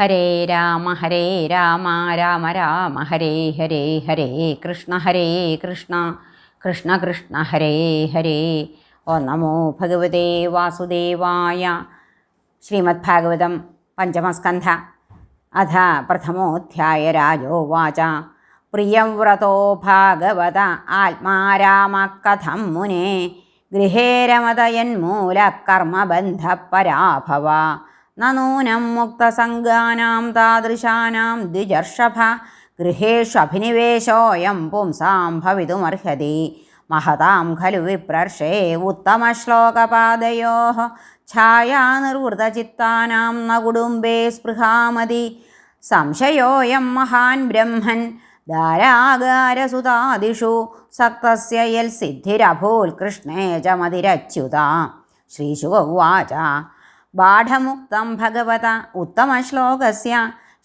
ഹരേ രാമ ഹരേ രാമ രാമ രാമ ഹരേ ഹരേ ഹരേ കൃഷ്ണ ഹരേ കൃഷ്ണ കൃഷ്ണ കൃഷ്ണ ഹരേ ഹരേ. ഓ നമോ ഭഗവതേ വാസുദേവായ ശ്രീമദ് ഭാഗവതം പഞ്ചമസ്കന്ധ. അഥ പ്രഥമോധ്യായ രാജോവാച. പ്രിയം വ്രതോ ഭാഗവത ആത്മാരാമ കഥം മുനെ. ഗൃഹേ രമതയന്മൂലകർമ്മബന്ധപരാഭവ നൂനം മുക്തസംഗാനാം താദൃശാനാം ദ്വിജർഷഭ ഗൃഹേഷ്വഭിനിവേശോയം പുംസാം ഭവിതുമർഹതി മഹതാം ഖലു വിപ്രർഷേ ഉത്തമശ്ലോകപാദയോ. ഛായാനിർവൃതചിത്താനാം ന കുടുംബേ സ്പൃഹാമതി. സംശയോയം മഹാൻ ബ്രഹ്മൻ ധാരാകാരസുതാദിഷു സക്തസ്യ യൽ സിദ്ധിരഭൂൽകൃഷ്ണേ ച മതിരച്യുത. ശ്രീശുക ഉവാച.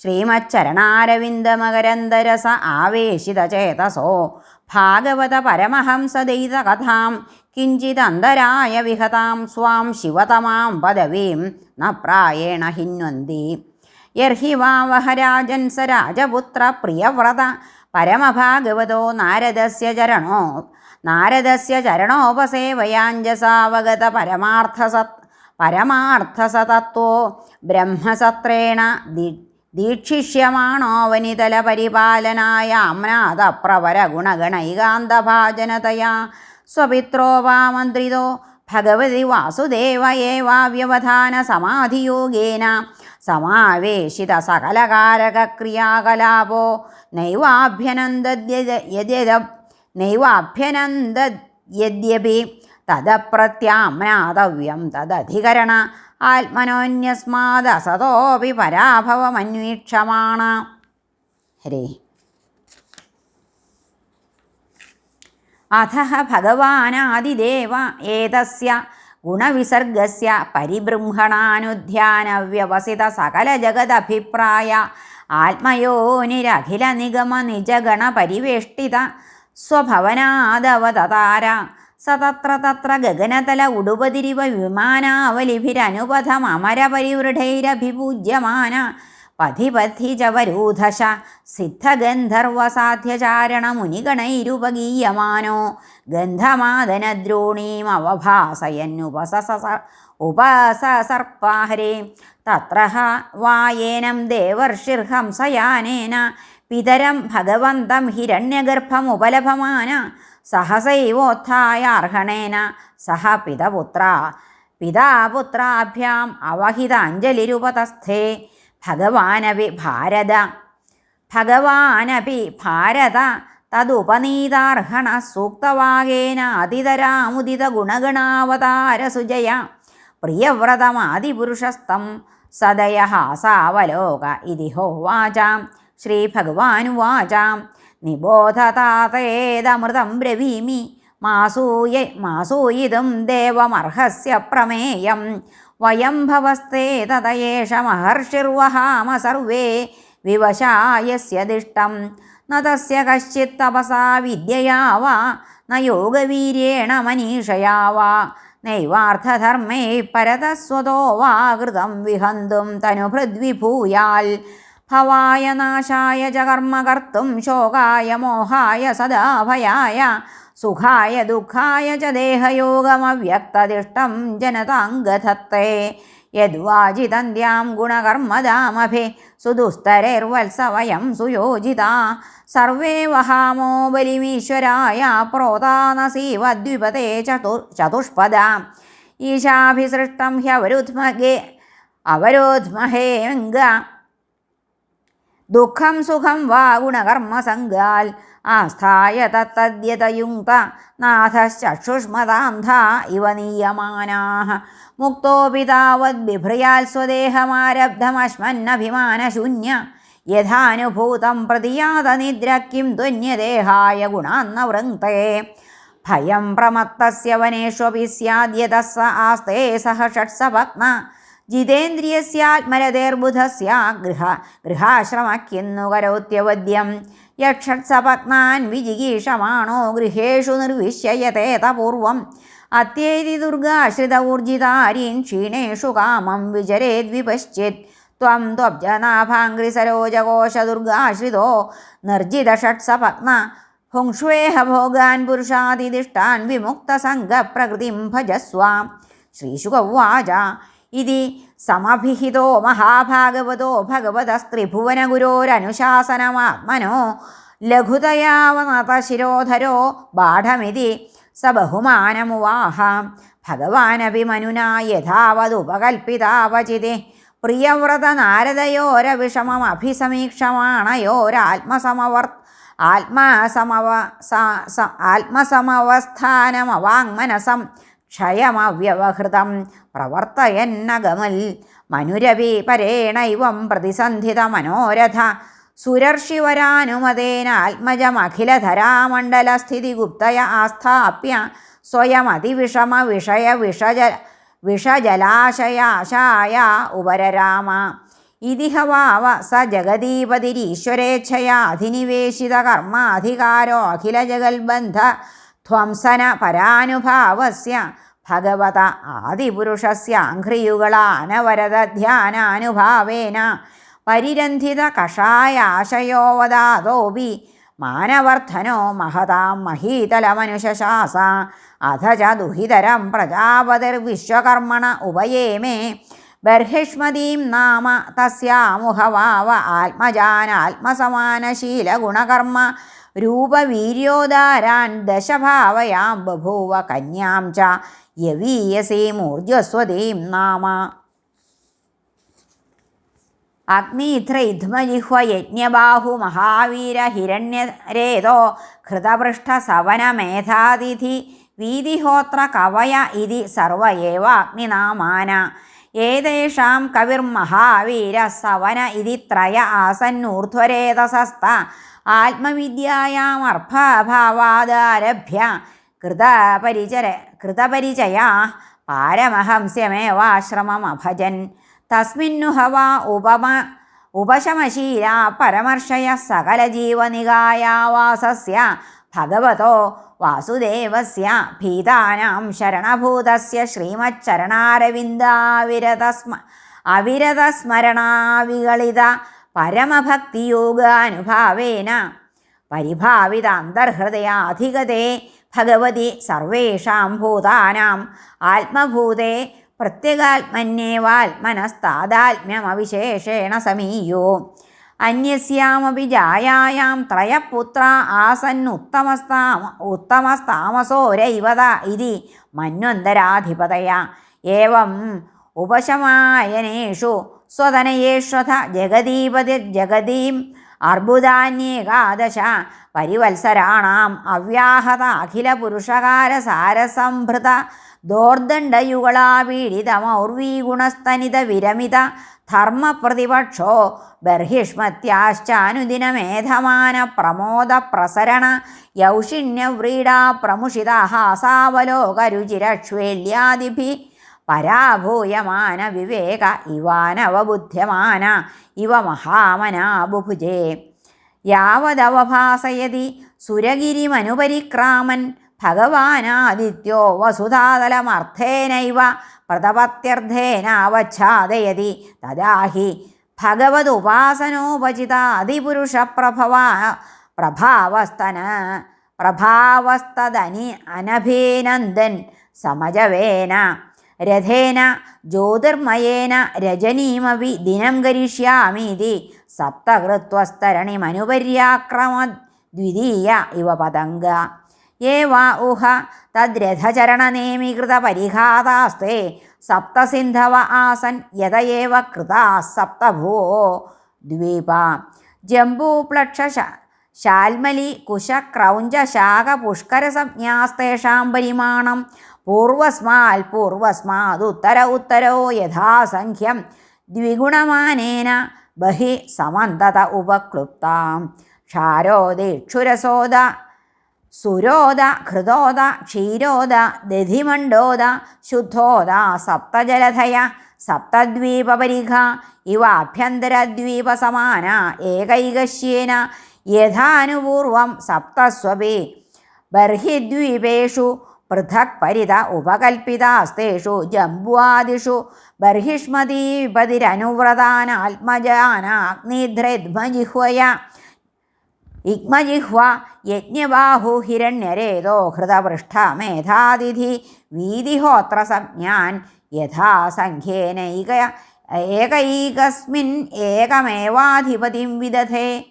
ശ്രീമച്ചരണാരവിന്ദമകരന്തരസ ആവേശിതചേതസോ ഭാഗവത പരമഹംസദൈതകഥാം കിഞ്ചിതന്തരായ വിഹതാം സ്വാം ശിവതമാം പദവീം ന പ്രായേണ ഹിന്വന്തി യർഹി വാവഹരാജൻ സ രാജപുത്ര പ്രിയവ്രത പരമഭാഗവതോ നാരദസ്യ ചരണോ നാരദസ്യ ചരണോപസേവയാഞ്ജസാവഗത പരമാർത്ഥസത് പരമാർത്ഥസതത്വോ ബ്രഹ്മസത്രേണ ദീക്ഷിഷ്യമാണോ വനിതല പരിപാലനായ അമ്നാഥ പ്രവര ഗുണഗണൈകാന്തഭാജനതയാ മന്ത്രിതോ ഭഗവതി വാസുദേവ ഏവാവ്യവധാന സമാധിയോഗേന സമാവേശിത സകലകാരകക്രിയാകലാപോ നൈവാഭ്യനന്ദ നൈവാഭ്യനന്ദദ്യദ്യപി. തദപ്രത്യാമ്നാതവ്യം തദധികരണ ആത്മനോന്യസ്മാദസതോപി പരാഭവമന്വീക്ഷമാണ്. ഹരേ. അധ ഭഗവാനാദിദേവ ഏതസ്യ ഗുണവിസർഗസ്യ പരിബൃംഹണാനുധ്യാനവ്യവസിത സകലജഗദഭിപ്രായ ആത്മയോനിരഖില നിഗമ നിജഗണ പരിവേഷ്ടിത സ്വഭവനാദവതതാര സ തത്ര ഗഗനതല ഉടുപതിരിവ വിമാനാവലിഭിരനുപഥമരപരിവൃഢൈരഭിപൂജ്യമാന പഥിപഥി ചവരൂധശ ഗന്ധമാദനദ്രോണീം അവഭാസയന്നുപസസ ഉപസസർപ്പാഹരേ തത്ര വായേനം ദേവർഷിർഹംസയാനേന പിതരം ഭഗവന്തം ഹിരണ്യഗർഭമുപലഭമാന സഹസൈവോത്ഥായ അർഹണേന സഹ പിതപുത്ര. പിതാപുത്രാഭ്യാം അവഹിത അഞ്ജലിരുപതസ്ഥേ ഭഗവാനപി ഭാരത. ഭഗവാനപി ഭാരത തദുപനീതാർഹണ സൂക്തവാഗേന അതിതരാമുദിത ഗുണഗണാവതാരസുജയ പ്രിയവ്രതമാതിപുരുഷസ്ഥം സദയ ഹാസാവലോക ഇതി ഹോവാചാം ശ്രീഭഗവാനുവാചാം. നിബോധതാതേതമൃതം ബ്രവീമി. മാസൂയ മാസൂയിതും ദേവമർഹസ്യ പ്രമേയം. വയം ഭവസ്തേ തതയേഷ മഹർഷിർവഹാമ സർവേ വിവശായസ്യ ദിഷ്ടം. ന തസ്യ കശ്ചിത് തപസാ വിദ്യയാ വാ ന യോഗവീര്യേണ മനീഷയാ വാ നൈവാർത്ഥധർമ്മേ പരതസ്വതോ വാ കൃതം വിഹന്തും തനുഭൃദ്വിഭൂയാൽ. ഭവായ നാശായ ച ശോകായ മോഹായ സദാഭയായ സുഖായ ദുഃഖായ ച ദേഹയോഗമവ്യക്തദിഷ്ടം ജനതാംഗധത്തെ. യദ്വാജിതന്ത്യാം ഗുണകർമ്മദാമഭി സുദുസ്തരൈർവത്സവയം സുയോജിത. സുയോജിതാ സർവേ വഹാമോ ബലിമീശ്വരായ പ്രോതാനസീവദ്വിപതേ ചതു ചതുഷ്പദ. ഈശാഭിസൃഷ്ടം ഹ്യവരുദ്മഗേ അവരോധ്മഹേംഗ ദുഃഖം സുഖം വാ ഗുണകർമ്മസംഗാൽ ആസ്ഥായ തത്തദ്യതയുക്ത നാഥശ്ചക്ഷുഷ്മതാന്ധ ഇവ നീയമാനാः മുക്തോപി താവദ്ബിഭ്രയാൽ സ്വദേഹമാരബ്ധമശ്മന്നഭിമാനശൂന്യ. യഥാനുഭൂതം പ്രതിയാതനിദ്ര കിം ത്വന്യദേഹായ ഗുണാന്ന വൃങ്ക്തേ ഭയം പ്രമത്തസ്യ വനേഷ്വപി സ്യാദ്യതഃ സ ആസ്തേ സഹ ഷട്സപത്ന. ജിതേന്ദ്രിയസ്യാത്മരതേർബുധസ്യ ഗൃഹ ഗൃഹാശ്രമക്കിന്നു കരോത്യവദ്യം. യക്ഷത്സപത്നാൻ വിജിഗീഷമാണോ ഗൃഹേഷു നിർവിശ്യയതേതപൂർവം അത്യേതി ദുർഗാശ്രിത ഊർജിതാരീൻ ക്ഷീണേഷു കാമം വിചരേദ്വിപശ്ചിത് ത്വം ത്വബ്ജനാഭാംഗ്രിസരോജകോശദുർഗാശ്രിതോ നിർജിതഷട്സപത്ന ഭുങ്ഷ്വേഹ ഭോഗാൻ പുരുഷാതിദിഷ്ടാൻ വിമുക്തസംഗപ്രകൃതിം ഭജസ്വാം. ശ്രീശുകവാച ഇതി സമഭിഹിതോ മഹാഭാഗവതോ ഭഗവതസ്ത്രിഭുവനഗുരോരനുശാസനമാത്മനോ ലഘുതയാവനതശിരോധരോ ബാഠമിതി സ ബഹുമാനമുവാഹ. ഭഗവാനപി മനുനാ യഥാവതുപകൽപ്പിതാവചിതി പ്രിയവ്രത നാരദയോരവിഷമമഭിസമീക്ഷമാണയോരാത്മസമവർ ആത്മാസമവ സ- ആത്മസമവസ്ഥാനമവാങ്മനസം. ക്ഷയമവ്യവഹൃതം പ്രവർത്തയന്നഗമൽ മനുരവി പരേണൈവം പ്രതിസന്ധിത മനോരഥ. സുരർഷിവരാനുമതേന ആത്മജമഖിലധരാമണ്ഡലസ്ഥിതിഗുപ്തയ ആസ്ഥാപ്യ. സ്വയമതിവിഷമ വിഷയ വിഷജ വിഷജലാശയാശായ ഉപരരാമ. ഇതിഹ വാവ സ ജഗദീപതിരീശ്വരേച്ഛയാ അധിനിവേശിത കർമാധികാരോ അഖിലജഗൽബന്ധ ധ്വംസന പരാനുഭാവസ്യ. ഭഗവത ആദിപുരുഷസ്യാഘ്രിയുകളാനവരത ധ്യാനാനുഭാവേന. പരിരന്ധിത കഷായാശയോവദാതോപി മാനവർദ്ധനോ മഹതാം മഹീതലമനുശാസ അധ ച ദുഹിതരം പ്രജാപതിർവിശ്വകർമ്മണ ഉപയേമേ ബർഹിഷ്മതീം നാമ തസ്യാമുഹവാവ ആത്മജാനാത്മസമാനശീലഗുണകർമ്മ രൂപവീര്യോദാരാൻ ദശഭാവയാം ബഭൂവ കന്യാം ച യവീയസീമൂർജസ്വതീം നാമ. അഗ്നിധ്രൈധ്മജിഹ്വ യജ്ഞബാഹു മഹാവീര ഹിരണ്യരേതോ ഹൃതപൃഷ്ഠസവനമേധാതിഥി വീതിഹോത്ര കവയ ഇതി സർവ അഗ്നിനാമാന ഏതേഷാം സവന ഇതി ത്രയ ആസന്നൂർധ്വരേതസസ്ത ആത്മവിദ്യായാമർഭാവാദാരഭ്യ കൃതപരിചര കൃതപരിചയാ പാരമഹംസ്യമേവാശ്രമമഭജൻ. തസ്മിന്നുഹവ ഉപമ ഉപശമശീല പരമർഷയ സകലജീവനികായാവാസസ്യ ഭഗവതോ വാസുദേവസ്യ ഭീതാനാം ശരണഭൂതസ്യ ശ്രീമച്ചരണാരവിന്ദാവിരതസ്മ അവിരതസ്മരണാവികളിത പരമഭക്തിയോഗാനുഭാവേന പരിഭാവിത അന്തർഹൃദയാധിഗതേ ഭഗവതി സർവേഷാം ഭൂതാനാം ആത്മഭൂതേ പ്രത്യഗാത്മന്യേവാത്മനസ്താദാത്മ്യമവിശേഷേണ സമീയോ അന്യസ്യാമപി ജായായാം ത്രയപുത്ര ആസന്നുത്തമസ്താമ ഉത്തമസ്താമസോരൈവത ഇതി മന്വന്തരാധിപതയ. ഏവം ഉപശമായനേഷു സ്വതനയേഷ്വഥ ജഗദീപതിർജഗദീം അർബുദാന്യേകാദശ പരിവത്സരാണാം അവ്യാഹത അഖിലപുരുഷകാരസാരസംഭൃത പുരുഷകാര സാരസംഭൃത ദോർദണ്ഡയുഗളാപീഡിതമൗർവീഗുണസ്തനിത വിരമിത ധർമ്മപ്രതിപക്ഷോ ബർഹിഷ്മത്യാശ്ചാനുദിനമേധമാന പ്രമോദ പ്രസരണ യൗഷിണ്യവ്രീഡാ പ്രമുഷിത ഹാസാവലോകരുചിരക്ഷ്വേല്യാദിഭി പരാഭൂയമാന വിവേക ഇവാനവബുദ്ധ്യമാന ഇവ മഹാമനാ ബുഭുജേ യാവദവഭാസയതി സുരഗിരിമനുപരിക്രാമൻ ഭഗവാനാദിത്യോ വസുധാതലമർത്ഥേനൈവ പ്രതപത്യർത്ഥേനാവച്ഛാദയതി തദാ ഹി പ്രഭവ പ്രഭാവസ്തന പ്രഭാവസ്തദനി അനഭിനന്ദൻ സമജവേന രഥേന ജ്യോതിർമയേന രജനീമവി ദിനം കരിഷ്യാമീതി സപ്തകൃത്വസ്തരണിമനുപര്യാക്രമ ദ്വിതീയ ഇവ പതംഗ ഏവ ഊഹ. തദ്രഥചരണനേമീകൃതപരിഘാതാസ്തേ സപ്തസിന്ധവ ആസൻ യഥയേവ കൃതാ സപ്തഭോ. ദ്വീപ. ജംബൂപ്ലക്ഷ ശാൽമലി കുശ ക്രൗഞ്ച ശാഖ പുഷ്കരസംജ്ഞാസ്തേഷാം പരിമാണം പൂർവസ്മാൽ പൂർവസ്മാതുത്തര ഉത്തരോ യഥാസംഖ്യം. ദ്വിഗുണമാനേന ബഹി സമന്തത ഉപക്ലുപ്താം. ക്ഷാരോദിക്ഷുരസോദ സുരോദ ഹൃദോദ ക്ഷീരോദ ദധിമണ്ഡോദ ശുദ്ധോദ സപ്തജലധയ സപ്തദ്വീപപരിഘ ഇവ ആഭ്യന്തരദ്വീപസമാന ഏകൈകശ്യേന യഥാനുപൂർവം സപ്തസ്വപി ബർഹിദ്വീപേഷു പൃഥക് പരിത ഉപകൽപ്പിതാസ്തേഷു ജംബുവാദിഷു ബർഹിഷ്മതീപതിരനുവ്രതാനാത്മജാനാഗ്നിധ്രദ്മജിഹ്വയ ഇഗ്മജിഹ്വ യജ്ഞബാഹു ഹിരണ്യരേതോ ഹൃതപൃഷ്ഠ മേധാതിഥി വീതിഹോത്ര സംജ്ഞാൻ യഥാസംഖ്യേനൈക ഏകൈകസ്മിൻ ഏകമേവാധിപതിം വിദധേ.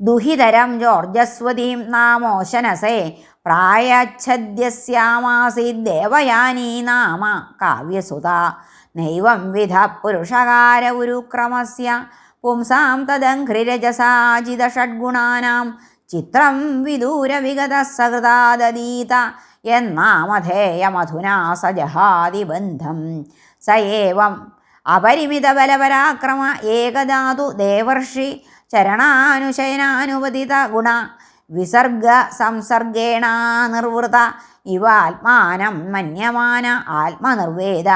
ദുഹിതരം ജോർജസ്വതീം നാമോശനസേ പ്രായച്ഛദ്യസ്യാമാസീത് ദേവയാനീ നാമ കാവ്യസുത നൈവം വിധ പുരുഷകാര ഉരുക്രമസ്യ പുംസാം തദഘ്രിരജസാജിത ഷഡ്ഗുണാനാം ചിത്രം വിദൂര വിഗത സഹൃദാദീത എന്നാമധേയമധുനാ സജഹാദിബന്ധം സ ഏവം അപരിമിതബലപരാക്രമ ഏകധാതു ദേവർഷി ചരണാനുശയനാനുവദിത ഗുണ വിസർഗ സംസർഗേണ നിർവൃത ഇവ ആത്മാനം മന്യമാന ആത്മനിർവേദ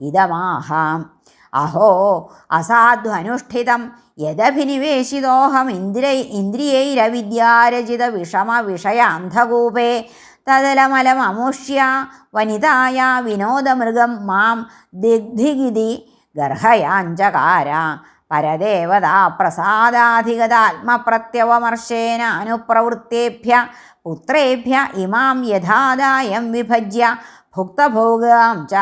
ഇതമാഹാം. അഹോ അസാധ്വനുഷ്ഠിതം. യദഭിനിവേശിതോഹം ഇന്ദ്രിയ ഇന്ദ്രിയൈരവിദ്യാരചിത വിഷമ വിഷയാന്ധകൂപേ തതലമലമമുഷ്യ വനിതായ വിനോദമൃഗം മാം ദിഗ്ധിഗിതി ഗർഹയാഞ്ചകാര പരദേവതാ പ്രസാദാധിഗതാത്മപ്രത്യവമർശേന അനുപ്രവൃത്തേഭ്യ പുത്രേഭ്യ ഇമാം യഥാദായം വിഭജ്യ. ഭുക്തഭോഗാം ച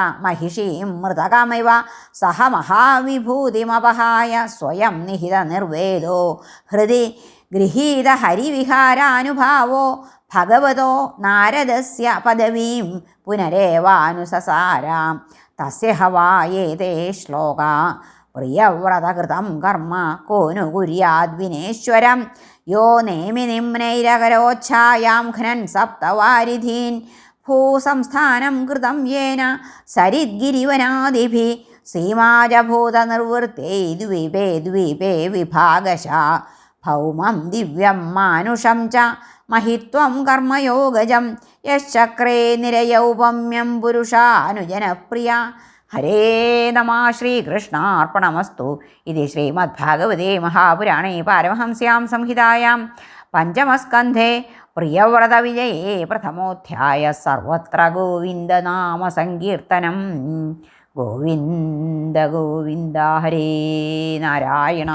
മൃതകമിവ. സഹ മഹാവിഭൂതിമപഹായ സ്വയം നിഹിത നിർവേദോ. ഹൃദി ഗൃഹീത ഹരിവിഹാരാനുഭാവോ. ഭഗവതോ നാരദസ്യ പദവീം പുനരേവാനുസസാര. തസ്യ ഹവായേതേ ശ്ലോക. പ്രിയവ്രതകൃതം കർമ്മ കോനു കുര്യാദ്വിനേശ്വരം യോ നേമി നിംനൈരകരോച്ഛായാം ഘ്നൻ സപ്തവാരിധീൻ. ഭൂസംസ്ഥാനം കൃതം യേന സരിദ്ഗിരിവനാദിഭി. സീമാജഭൂതനിർവൃത്തേ ദ്വീപേ ദ്വീപേ വിഭാഗശ. ഭൗമം ദിവ്യം മാനുഷം ച മഹിത്വം കർമ്മയോഗജം. യശ്ചക്രേ നിരയൗപമ്യം പുരുഷാനുജനപ്രിയ. ഹരേ നമ ശ്രീകൃഷ്ണാർപ്പണമസ്തു. ഇത് ശ്രീമദ്ഭാഗവതേ മഹാപുരാണേ പാരമഹംസ്യാം സംഹിതായാം. പഞ്ചമസ്കന്ധേ പ്രിയവ്രതവിജയേ പ്രഥമോധ്യായ സർവത്ര ഗോവിന്ദനാമസങ്കീർത്തനം ഗോവിന്ദ ഗോവിന്ദ ഹരേ നാരായണ.